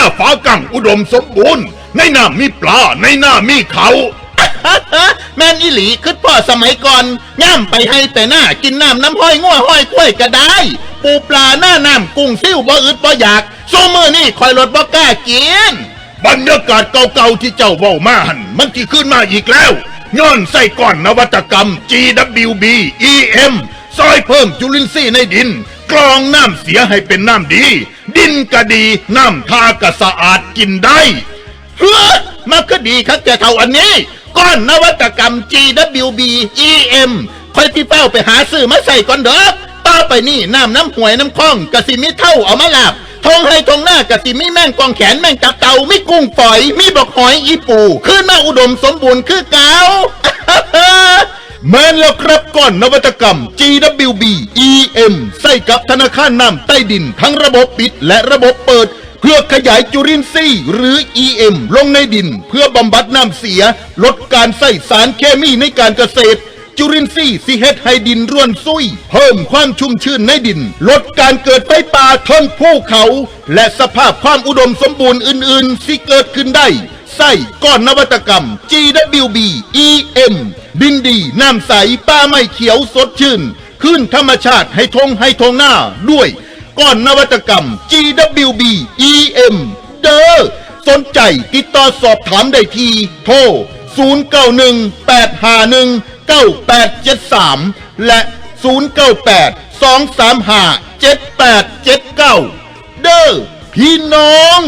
น้าฟ้ากังอุดมสมบูรณ์ ในหน้ามีปลา ในหน้ามีเขา แม่นอีหลีคือพ่อสมัยก่อนย่ำไปให้แต่หน้ากินน้ำน้ำห้อยง่วห้อยกล้วยก็ได้ ปูปลาหน้าน้ำกุ้งซิ่วบ่อึดบ่อยากโซมือนี่คอยรถบ่กล้ากิน บรรยากาศเก่าๆที่เจ้าเว้ามาหันมันที่ขึ้นมาอีกแล้วย้อนใส่ก้อนนวัตกรรม GWB EM ซอยเพิ่มจุลินทรีย์ในดิน กรองน้ำเสียให้เป็นน้ำดี ดินก็ดี น้ำท่าก็สะอาดกินได้เฮ้อมันก็ดีครับแต่เท่าอันนี้ ก้อนนวัตกรรม GWB EM คอยที่เป้าไปหาซื้อมาใส่ก่อนเด้อต่อไปนี่น้ำน้ำหวยน้ำคล้องกะสิมีเท่าเอามาลาบทองให้ทองหน้ากะสิมีแม่งกองแขนแม่งกับเต่ามีกุ้งฝอย มีบอกหอยอีปูขึ้นมาอุดมสมบูรณ์คือเก่า แม้นแล้วครับก้อนนวัตกรรม GWB EM ใส่กับธนาคารน้ำใต้ดิน ทั้งระบบปิดและระบบเปิด เพื่อขยายจุลินทรีย์หรือ EM ลงในดิน เพื่อบำบัดน้ำเสีย ลดการใส่สารเคมีในการเกษตร จุลินทรีย์สิเฮดให้ดินร่วนซุย เพิ่มความชุ่มชื้นในดิน ลดการเกิดไฟป่าทนภูเขา และสภาพความอุดมสมบูรณ์อื่นๆที่เกิดขึ้นได้ ใส่ก้อนนวัตกรรม GWB EM ดินดีน้ำใสป้าไม่เขียวสดชื่น ขึ้นธรรมชาติให้ทงให้ทงหน้าด้วย ก้อนนวัตกรรม GWB EM เด้อสนใจติดต่อสอบถามได้ที่โทร 0918519873 และ 098 235 7879 เด้อพี่น้อง